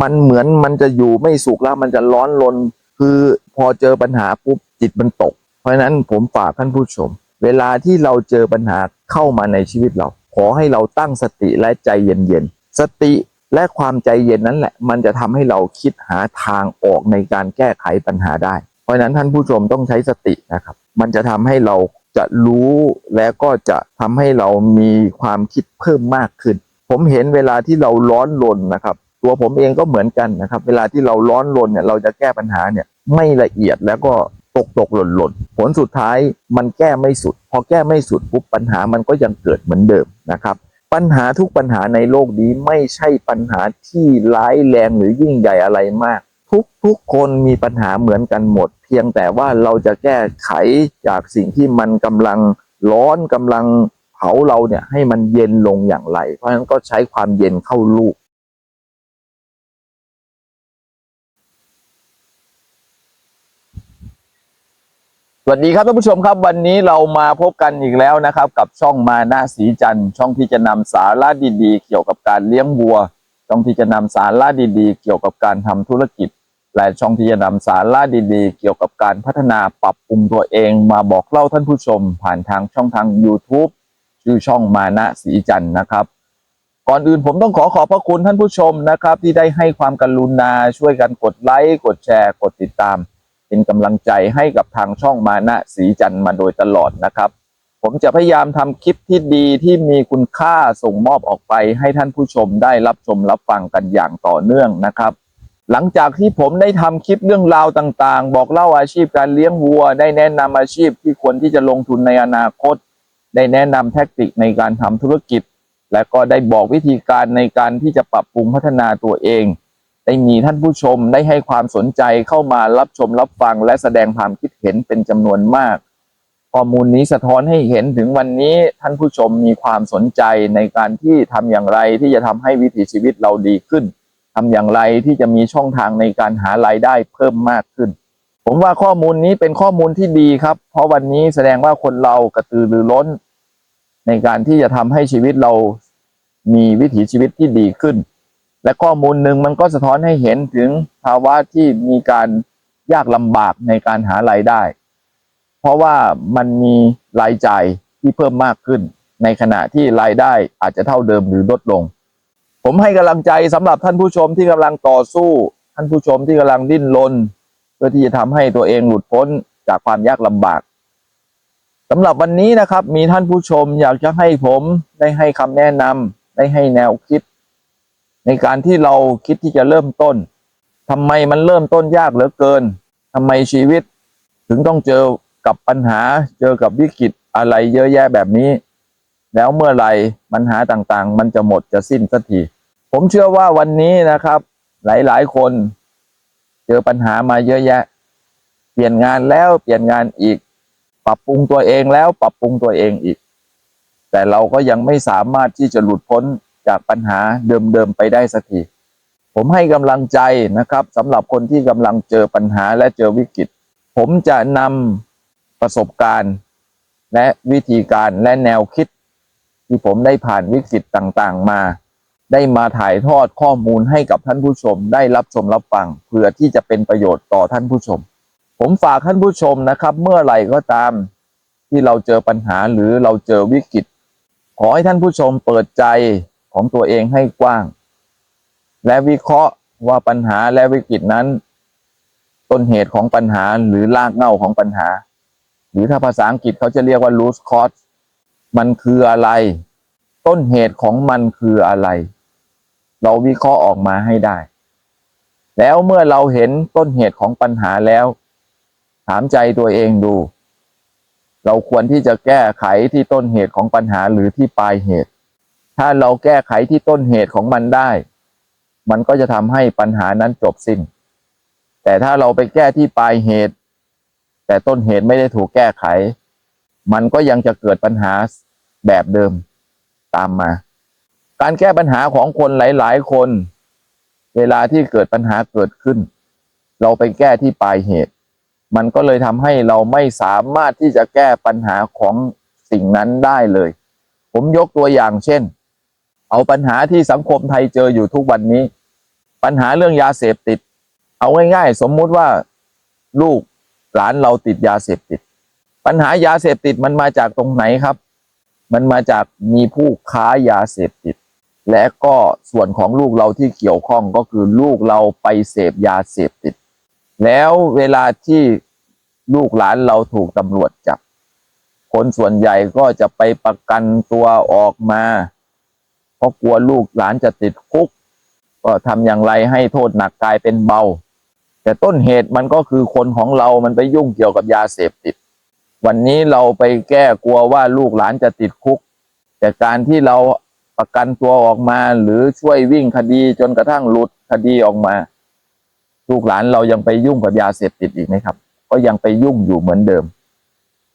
มันเหมือนมันจะอยู่ไม่สุขแล้วมันจะร้อนรนคือพอเจอปัญหาปุ๊บจิตมันตก เพราะฉะนั้นผมฝากท่านผู้ชม เวลาที่เราเจอปัญหาเข้ามาในชีวิตเรา ขอให้เราตั้งสติและใจเย็นๆสติและความใจเย็นนั้นแหละ มันจะทำให้เราคิดหาทางออกในการแก้ไขปัญหาได้ เพราะฉะนั้นท่านผู้ชมต้องใช้สตินะครับ มันจะทำให้เราจะรู้และก็จะทำให้เรามีความคิดเพิ่มมากขึ้น ผมเห็นเวลาที่เราร้อนรนนะครับ ตัวผมเองก็เหมือนกันนะครับ เวลาที่เราร้อนรนเนี่ยเราจะแก้ปัญหาเนี่ยไม่ละเอียดแล้วก็ตกตกหล่นหล่นผลสุดท้ายมันแก้ไม่สุด พอแก้ไม่สุดปุ๊บปัญหามันก็ยังเกิดเหมือนเดิมนะครับ ปัญหาทุกปัญหาในโลกนี้ไม่ใช่ปัญหาที่ร้ายแรงหรือยิ่งใหญ่อะไรมาก ทุกทุกคนมีปัญหาเหมือนกันหมด เพียงแต่ว่าเราจะแก้ไขจากสิ่งที่มันกำลังร้อนกำลังเผาเราเนี่ยให้มันเย็นลงอย่างไร เพราะฉะนั้นก็ใช้ความเย็นเข้าลูก วัสดีครับท่านผู้ชมครับวันนี้เรามาพบกันอีกแล้วนะครับ กับช่องมาหน้าสีจันทร์ช่องที่จะนำสาระดีๆ เกี่ยวกับการเลี้ยงวัว ช่องที่จะนำสาระดีๆ เกี่ยวกับการทำธุรกิจ และช่องที่จะนำสาระดีๆ เกี่ยวกับการพัฒนาปรับปรุงตัวเอง มาบอกเล่าท่านผู้ชม ผ่านทางช่องทาง YouTube ชื่อช่องมานะสีจันทร์นะครับ ก่อนอื่นผมต้องขอขอบพระคุณท่านผู้ชมนะครับ ที่ได้ให้ความกรุณาช่วยกันกดไลค์กดแชร์ กดติดตาม เป็นกำลังใจให้กับทางช่องมานะสีจันทร์มาโดยตลอดนะครับ ผมจะพยายามทำคลิปที่ดีที่มีคุณค่าส่งมอบออกไป ให้ท่านผู้ชมได้รับชมรับฟังกันอย่างต่อเนื่องนะครับ หลังจากที่ผมได้ทำคลิปเรื่องราวต่างๆ บอกเล่าอาชีพการเลี้ยงวัว ได้แนะนำอาชีพที่ควรที่จะลงทุนในอนาคต ได้แนะนำแทคนิคในการทำธุรกิจ และก็ได้บอกวิธีการในการที่จะปรับปรุงพัฒนาตัวเอง ได้มีท่านผู้ชมได้ให้ความสนใจเข้ามารับชมรับฟังและแสดงความคิดเห็นเป็นจำนวนมาก ข้อมูลนี้สะท้อนให้เห็นถึงวันนี้ท่านผู้ชมมีความสนใจในการที่ทำอย่างไรที่จะทำให้วิถีชีวิตเราดีขึ้นทำอย่างไรที่จะมีช่องทางในการหารายได้เพิ่มมากขึ้น ผมว่าข้อมูลนี้เป็นข้อมูลที่ดีครับ เพราะวันนี้แสดงว่าคนเรากระตือรือร้น ในการที่จะทำให้ชีวิตเรามีวิถีชีวิตที่ดีขึ้น และข้อมูลหนึ่งมันก็สะท้อนให้เห็นถึงภาวะที่มีการยากลำบากในการหารายได้ เพราะว่ามันมีรายจ่ายที่เพิ่มมากขึ้น ในขณะที่รายได้อาจจะเท่าเดิมหรือลดลง ผมให้กำลังใจสำหรับท่านผู้ชมที่กำลังต่อสู้ ท่านผู้ชมที่กำลังดิ้นรนเพื่อที่จะทำให้ตัวเองหลุดพ้นจากความยากลำบากสำหรับวันนี้นะครับมีท่านผู้ชมอยากจะให้ผมได้ให้คำแนะนำได้ให้แนวคิด ในการที่เราคิดที่จะเริ่มต้นทำไมมันเริ่มต้นยากเหลือเกินทำไมชีวิต ถึงต้องเจอกับปัญหา เจอกับวิกฤตอะไรเยอะแยะแบบนี้ แล้วเมื่อไหร่ปัญหาต่างๆ มันจะหมดจะสิ้นสักทีผมเชื่อว่าวันนี้นะครับ หลายๆ คนเจอปัญหามาเยอะแยะ เปลี่ยนงานแล้วเปลี่ยนงานอีก ปรับปรุงตัวเองแล้วปรับปรุงตัวเองอีก แต่เราก็ยังไม่สามารถที่จะหลุดพ้น จากปัญหาเดิมๆไปได้สักทีผมให้กำลังใจนะครับสำหรับคนที่กำลังเจอปัญหาและเจอวิกฤต ผมจะนำประสบการณ์ และวิธีการและแนวคิด ที่ผมได้ผ่านวิกฤตต่างๆมา ได้มาถ่ายทอดข้อมูลให้กับท่านผู้ชม ได้รับชมรับฟังเพื่อที่จะเป็นประโยชน์ต่อท่านผู้ชม ผมฝากท่านผู้ชมนะครับ เมื่อไหร่ก็ตามที่เราเจอปัญหาหรือเราเจอวิกฤต ขอให้ท่านผู้ชมเปิดใจ ของตัวเองให้กว้าง และวิเคราะห์ว่าปัญหาและวิกฤตนั้น ต้นเหตุของปัญหาหรือรากเหง้าของปัญหา หรือถ้าภาษาอังกฤษเขาจะเรียกว่า root cause มันคืออะไร ต้นเหตุของมันคืออะไร เราวิเคราะห์ออกมาให้ได้ แล้วเมื่อเราเห็นต้นเหตุของปัญหาแล้ว ถามใจตัวเองดู เราควรที่จะแก้ไขที่ต้นเหตุของปัญหาหรือที่ปลายเหตุ ถ้าเราแก้ไขที่ต้นเหตุของมันได้ มันก็จะทำให้ปัญหานั้นจบสิ้น แต่ถ้าเราไปแก้ที่ปลายเหตุ แต่ต้นเหตุไม่ได้ถูกแก้ไข มันก็ยังจะเกิดปัญหาแบบเดิมตามมา การแก้ปัญหาของคนหลาย ๆ คน เวลาที่เกิดปัญหาเกิดขึ้น เราไปแก้ที่ปลายเหตุ มันก็เลยทำให้เราไม่สามารถที่จะแก้ปัญหาของสิ่งนั้นได้เลย ผมยกตัวอย่างเช่น เอาปัญหาที่สังคมไทยเจออยู่ทุกวันนี้ ปัญหาเรื่องยาเสพติด เอาง่ายๆ สมมุติว่าลูกหลานเราติดยาเสพติด ปัญหายาเสพติดมันมาจากตรงไหนครับ มันมาจากมีผู้ค้ายาเสพติด และก็ส่วนของลูกเราที่เกี่ยวข้องก็คือลูกเราไปเสพยาเสพติด แล้วเวลาที่ลูกหลานเราถูกตำรวจจับ คนส่วนใหญ่ก็จะไปประกันตัวออกมา เพราะกลัวลูกหลานจะติดคุก ก็ทำอย่างไรให้โทษหนักกลายเป็นเบา แต่ต้นเหตุมันก็คือคนของเรามันไปยุ่งเกี่ยวกับยาเสพติด วันนี้เราไปแก้กลัวว่าลูกหลานจะติดคุก แต่การที่เราประกันตัวออกมาหรือช่วยวิ่งคดีจนกระทั่งหลุดคดีออกมา ลูกหลานเรายังไปยุ่งกับยาเสพติดอีกไหมครับ ก็ยังไปยุ่งอยู่เหมือนเดิม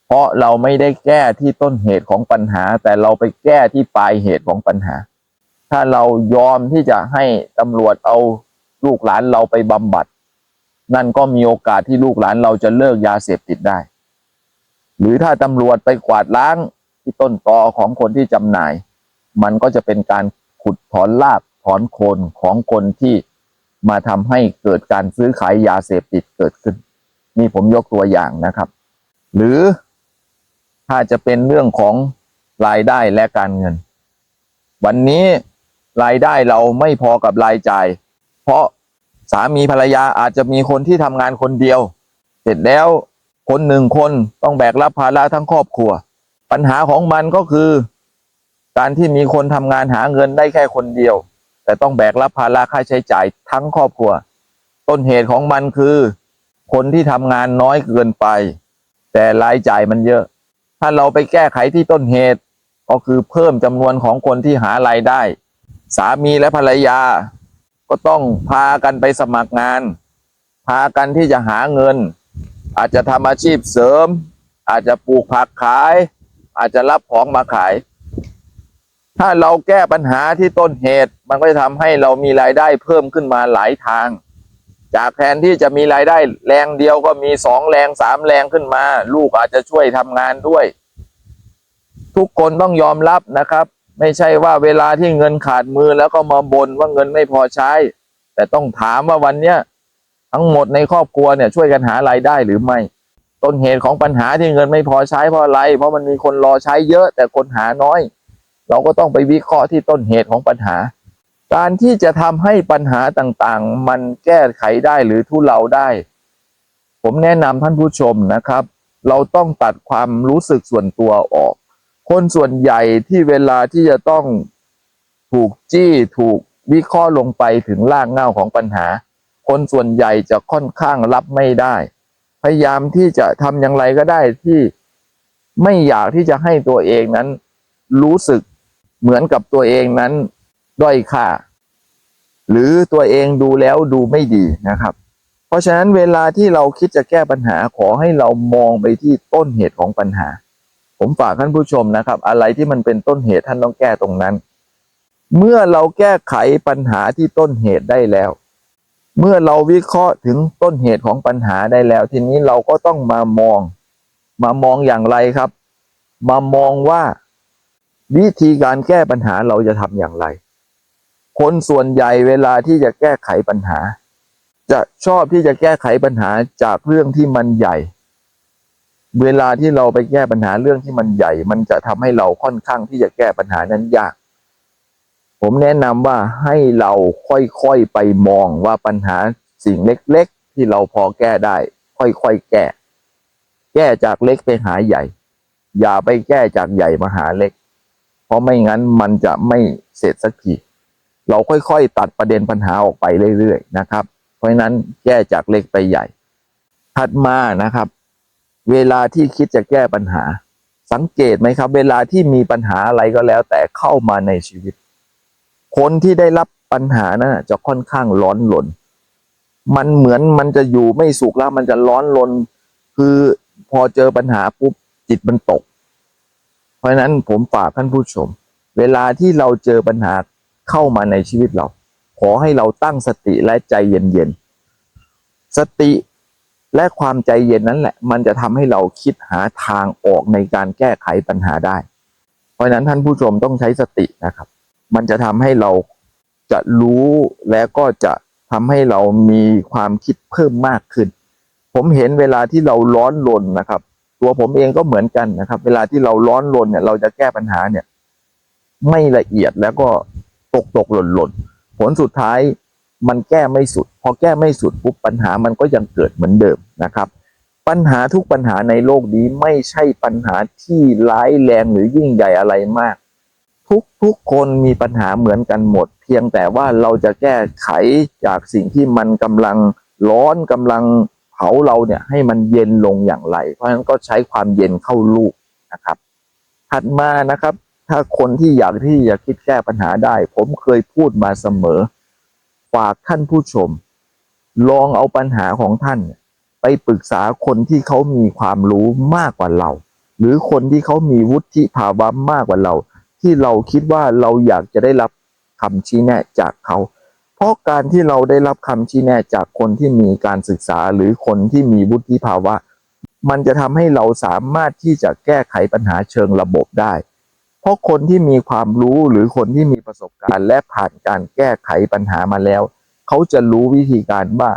เพราะเราไม่ได้แก้ที่ต้นเหตุของปัญหา แต่เราไปแก้ที่ปลายเหตุของปัญหา ถ้าเรายอมที่จะให้ตำรวจเอาลูกหลานเราไปบำบัด นั่นก็มีโอกาสที่ลูกหลานเราจะเลิกยาเสพติดได้ หรือถ้าตำรวจไปกวาดล้างที่ต้นตอของคนที่จำหน่าย มันก็จะเป็นการขุดถอนรากถอนโคนของคนที่มาทำให้เกิดการซื้อขายยาเสพติดเกิดขึ้น นี่ผมยกตัวอย่างนะครับ หรือถ้าจะเป็นเรื่องของรายได้และการเงิน วันนี้ รายได้เราไม่พอกับรายจ่าย เพราะสามีภรรยาอาจจะมีคนที่ทำงานคนเดียว เสร็จแล้วคนหนึ่งคนต้องแบกรับภาระทั้งครอบครัว ปัญหาของมันก็คือ การที่มีคนทำงานหาเงินได้แค่คนเดียว แต่ต้องแบกรับภาระค่าใช้จ่ายทั้งครอบครัว ต้นเหตุของมันคือ คนที่ทำงานน้อยเกินไป แต่รายจ่ายมันเยอะ ถ้าเราไปแก้ไขที่ต้นเหตุก็คือเพิ่มจำนวนของคนที่หารายได้ สามีและภรรยา ก็ต้องพากันไปสมัครงาน พากันที่จะหาเงิน อาจจะทำอาชีพเสริม อาจจะปลูกผักขาย อาจจะรับของมาขาย ถ้าเราแก้ปัญหาที่ต้นเหตุมันก็จะทำให้เรามีรายได้เพิ่มขึ้นมาหลายทาง จากแทนที่จะมีรายได้แรงเดียวก็มีสองแรงสามแรงขึ้นมา ลูกอาจจะช่วยทำงานด้วย ทุกคนต้องยอมรับนะครับ ไม่ใช่ว่าเวลาที่เงินขาดมือแล้วก็มาบ่นว่าเงินไม่พอใช้ แต่ต้องถามว่าวันเนี้ยทั้งหมดในครอบครัวเนี่ยช่วยกันหารายได้หรือไม่ ต้นเหตุของปัญหาที่เงินไม่พอใช้เพราะอะไร เพราะมันมีคนรอใช้เยอะแต่คนหาน้อย เราก็ต้องไปวิเคราะห์ที่ต้นเหตุของปัญหา การที่จะทำให้ปัญหาต่างๆ มันแก้ไขได้หรือทุเลาได้ ผมแนะนำท่านผู้ชมนะครับ เราต้องตัดความรู้สึกส่วนตัวออก คนส่วนใหญ่ที่เวลาที่จะต้องถูกจี้ถูกวิเคราะห์ลงไปถึงรากเหง้าของปัญหา คนส่วนใหญ่จะค่อนข้างรับไม่ได้ พยายามที่จะทำอย่างไรก็ได้ที่ไม่อยากที่จะให้ตัวเองนั้น รู้สึกเหมือนกับตัวเองนั้นด้อยค่า หรือตัวเองดูแล้วดูไม่ดีนะครับ เพราะฉะนั้นเวลาที่เราคิดจะแก้ปัญหาขอให้เรามองไปที่ต้นเหตุของปัญหา ผมฝากท่านผู้ชมนะครับ อะไรที่มันเป็นต้นเหตุท่านต้องแก้ตรงนั้น เมื่อเราแก้ไขปัญหาที่ต้นเหตุได้แล้ว เมื่อเราวิเคราะห์ถึงต้นเหตุของปัญหาได้แล้ว ทีนี้เราก็ต้องมามอง มามองอย่างไรครับ มามองว่า วิธีการแก้ปัญหาเราจะทำอย่างไร คนส่วนใหญ่เวลาที่จะแก้ไขปัญหา จะชอบที่จะแก้ไขปัญหาจากเรื่องที่มันใหญ่ เวลาที่เราไปแก้ปัญหาเรื่องที่มันใหญ่ มันจะทำให้เราค่อนข้างที่จะแก้ปัญหานั้นยาก ผมแนะนำว่าให้เราค่อยๆไปมองว่าปัญหาสิ่งเล็กๆ ที่เราพอแก้ได้ ค่อยๆแก้ แก้จากเล็กไปหาใหญ่ อย่าไปแก้จากใหญ่มาหาเล็ก เพราะไม่งั้นมันจะไม่เสร็จสักทีเราค่อยๆ ตัดประเด็นปัญหาออกไปเรื่อยๆนะครับ เพราะฉะนั้นแก้จากเล็กไปใหญ่ ถัดมานะครับ เวลาที่คิดจะแก้ปัญหา สังเกตไหมครับ เวลาที่มีปัญหาอะไรก็แล้ว แต่เข้ามาในชีวิต คนที่ได้รับปัญหานะั้นจะค่อนข้างร้อนรนมันเหมือนมันจะอยู่ไม่สุขแล้ว มันจะร้อนรนคือพอเจอปัญหาปุ๊บจิตมันตก เพราะฉะนั้นผมฝากท่านผู้ชม เวลาที่เราเจอปัญหาเข้ามาในชีวิตเรา ขอให้เราตั้งสติและใจเย็นๆสติ และความใจเย็นนั้นแหละ มันจะทำให้เราคิดหาทางออกในการแก้ไขปัญหาได้ เพราะฉะนั้นท่านผู้ชมต้องใช้สตินะครับ มันจะทำให้เราจะรู้และก็จะทำให้เรามีความคิดเพิ่มมากขึ้น ผมเห็นเวลาที่เราร้อนรนนะครับ ตัวผมเองก็เหมือนกันนะครับ เวลาที่เราร้อนรนเนี่ยเราจะแก้ปัญหาเนี่ย ไม่ละเอียดแล้วก็ตกตกหล่นหล่นผลสุดท้าย มันแก้ไม่สุด พอแก้ไม่สุดปุ๊บปัญหามันก็ยังเกิดเหมือนเดิมนะครับ ปัญหาทุกปัญหาในโลกนี้ไม่ใช่ปัญหาที่ร้ายแรงหรือยิ่งใหญ่อะไรมาก ทุกทุกคนมีปัญหาเหมือนกันหมด เพียงแต่ว่าเราจะแก้ไขจากสิ่งที่มันกำลังร้อนกำลังเผาเราเนี่ยให้มันเย็นลงอย่างไร เพราะฉะนั้นก็ใช้ความเย็นเข้าลูกนะครับ ถัดมานะครับ ถ้าคนที่อยากที่จะคิดแก้ปัญหาได้ ผมเคยพูดมาเสมอ ฝากท่านผู้ชม ลองเอาปัญหาของท่าน ไปปรึกษาคนที่เขามีความรู้มากกว่าเรา หรือคนที่เขามีวุฒิภาวะมากกว่าเรา ที่เราคิดว่าเราอยากจะได้รับคำชี้แนะจากเขา เพราะการที่เราได้รับคำชี้แนะจากคนที่มีการศึกษาหรือคนที่มีวุฒิภาวะ มันจะทำให้เราสามารถที่จะแก้ไขปัญหาเชิงระบบได้ เพราะคนที่มีความรู้หรือคนที่มีประสบการณ์และผ่านการแก้ไขปัญหามาแล้ว เขาจะรู้วิธีการว่า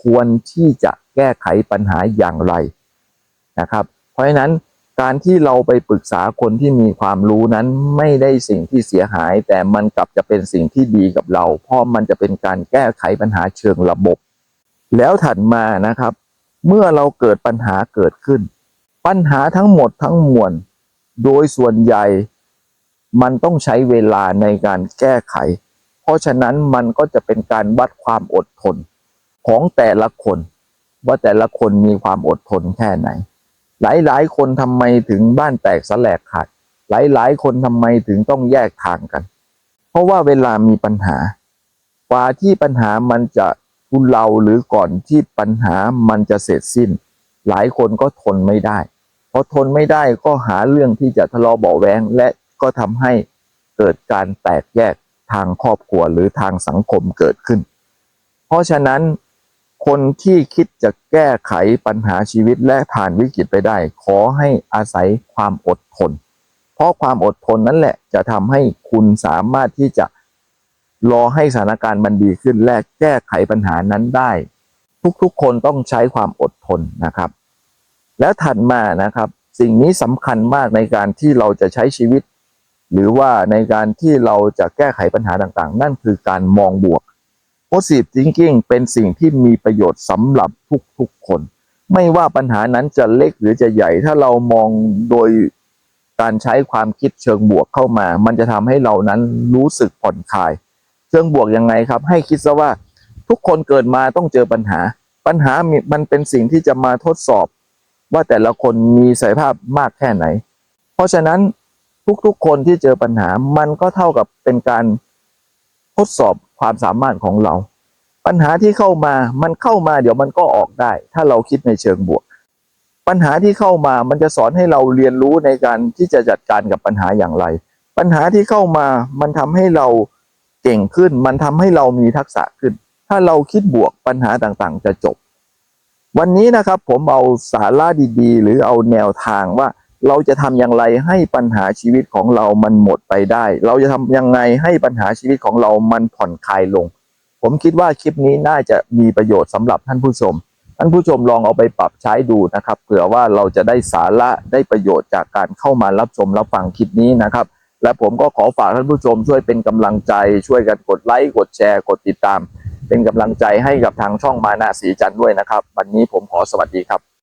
ควรที่จะแก้ไขปัญหาอย่างไรนะครับ เพราะฉะนั้นการที่เราไปปรึกษาคนที่มีความรู้นั้นไม่ได้สิ่งที่เสียหาย แต่มันกลับจะเป็นสิ่งที่ดีกับเรา เพราะมันจะเป็นการแก้ไขปัญหาเชิงระบบ แล้วถัดมานะครับ เมื่อเราเกิดปัญหาเกิดขึ้น ปัญหาทั้งหมดทั้งมวลโดยส่วนใหญ่ มันต้องใช้เวลาในการแก้ไข เพราะฉะนั้นมันก็จะเป็นการวัดความอดทนของแต่ละคน ว่าแต่ละคนมีความอดทนแค่ไหน หลายๆ คนทำไมถึงบ้านแตกสแลายขาดหลายๆ คนทำไมถึงต้องแยกทางกัน เพราะว่าเวลามีปัญหากว่าที่ปัญหามันจะทุเลาหรือก่อนที่ปัญหามันจะเสร็จสิ้น หลายคนก็ทนไม่ได้พอทนไม่ได้ก็หาเรื่องที่จะทะเลาะเบาแวงและ ก็ทำให้เกิดการแตกแยกทางครอบครัวหรือทางสังคมเกิดขึ้น เพราะฉะนั้นคนที่คิดจะแก้ไขปัญหาชีวิตและผ่านวิกฤตไปได้ ขอให้อาศัยความอดทน เพราะความอดทนนั่นแหละจะทำให้คุณสามารถที่จะรอให้สถานการณ์มันดีขึ้นและแก้ไขปัญหานั้นได้ ทุกๆ คนต้องใช้ความอดทนนะครับ แล้วถัดมานะครับ สิ่งนี้สำคัญมากในการที่เราจะใช้ชีวิต หรือว่าในการที่เราจะแก้ไขปัญหาต่างๆ นั่นคือการมองบวก positive thinking เป็นสิ่งที่มีประโยชน์สำหรับทุกๆคน ไม่ว่าปัญหานั้นจะเล็กหรือจะใหญ่ ถ้าเรามองโดยการใช้ความคิดเชิงบวกเข้ามา มันจะทำให้เรานั้นรู้สึกผ่อนคลาย เชิงบวกยังไงครับ ให้คิดซะว่าทุกคนเกิดมาต้องเจอปัญหา ปัญหาม,มันเป็นสิ่งที่จะมาทดสอบ ว่าแต่ละคนมีศักยภาพมากแค่ไหน เพราะฉะนั้น ทุกๆ คนที่เจอปัญหามันก็เท่ากับเป็นการทดสอบความสามารถของเรา ปัญหาที่เข้ามามันเข้ามาเดี๋ยวมันก็ออกได้ ถ้าเราคิดในเชิงบวก ปัญหาที่เข้ามามันจะสอนให้เราเรียนรู้ในการที่จะจัดการกับปัญหาอย่างไร ปัญหาที่เข้ามามันทำให้เราเก่งขึ้น มันทำให้เรามีทักษะขึ้น ถ้าเราคิดบวกปัญหาต่างๆ จะจบ วันนี้นะครับผมเอาสาระดีๆ หรือเอาแนวทางว่า เราจะทำอย่างไรให้ปัญหาชีวิตของเรามันหมดไปได้ เราจะทำยังไงให้ปัญหาชีวิตของเรามันผ่อนคลายลง ผมคิดว่าคลิปนี้น่าจะมีประโยชน์สำหรับท่านผู้ชม ท่านผู้ชมลองเอาไปปรับใช้ดูนะครับ เผื่อว่าเราจะได้สาระได้ประโยชน์จากการเข้ามารับชมรับฟังคลิปนี้นะครับ และผมก็ขอฝากท่านผู้ชมช่วยเป็นกำลังใจ ช่วยกันกดไลค์กดแชร์ กดติดตาม เป็นกำลังใจให้กับทางช่องมานาสีจันทร์ด้วยนะครับ วันนี้ผมขอสวัสดีครับ